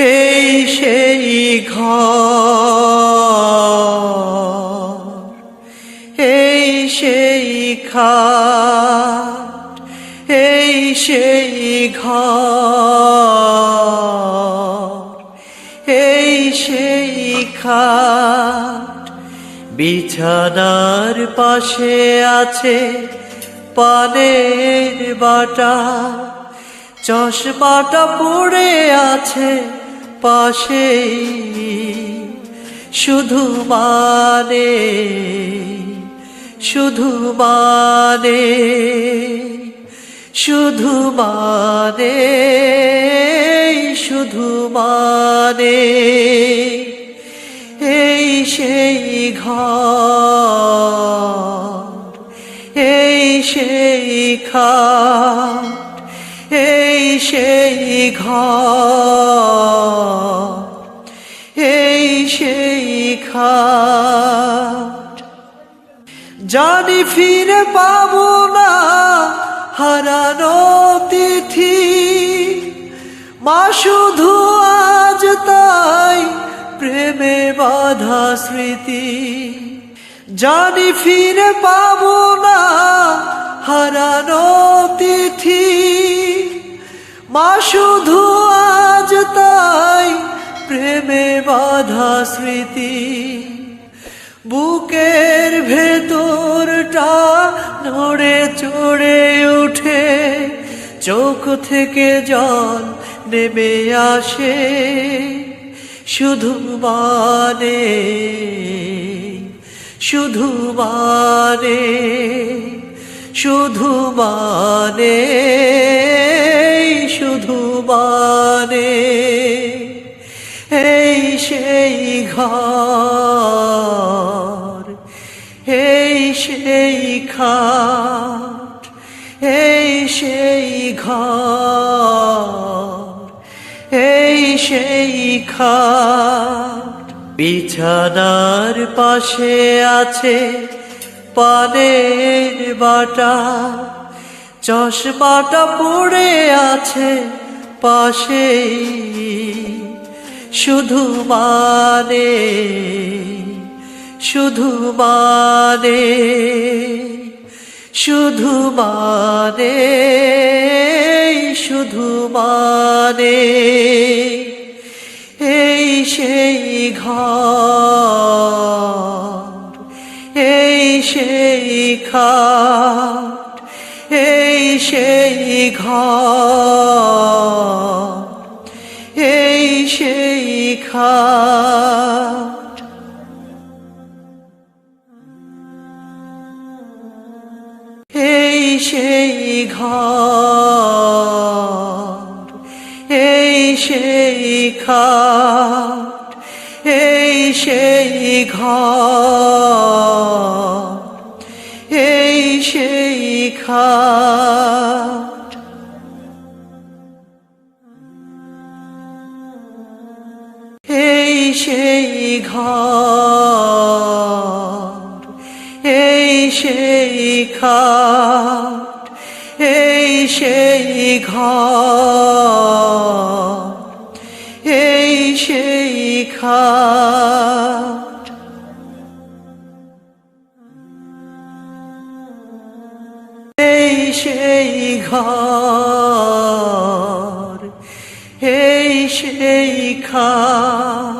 এই সেই ঘর, এই সেই খাট, এই সেই ঘর, এই সেই খাট। বিছানার পাশে আছে পানের বাটা, চশমাটা পড়ে আছে পাশেই শুধু মানে শুধু মানে শুধু মানে শুধু মানে। এই সেই ঘর এই সেই খাট, এই সেই ঘর খাট জানি ফিরে পাবো না হারানো তিথি, মা শুধু আজ তাই প্রেমে বাধা স্মৃতি। জানি ফিরে পাবো না হারানো তিথি, মা শুধু প্রেমে বাধা স্মৃতি, বুকের ভেতরটা নড়ে চড়ে উঠে চোখ থেকে জল নেমে আসে, শুধু মানে শুধু মানে শুধু মানে শুধু মানে। সেই ঘর, এই সেই খাট, এই সেই ঘর, এই সেই খাট। বিছানার পাশে আছে পানের বাটা, চশমাটা পড়ে আছে পাশেই। শুধু মানে শুধু মানে শুধু মানে শুধু মানে এই সেই ঘর এই সেই খাট, এই সেই ঘর এই সেই খাট এই সেই ঘর এই সেই খাট এই সেই ঘর এই সেই খাট। সেই ঘর, এই সেই খাট, এই সেই ঘর, এই সেই খাট। এই সেই ঘর, এই সেই খাট।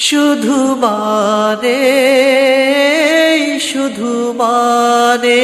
শুধু মানে শুধু মানে।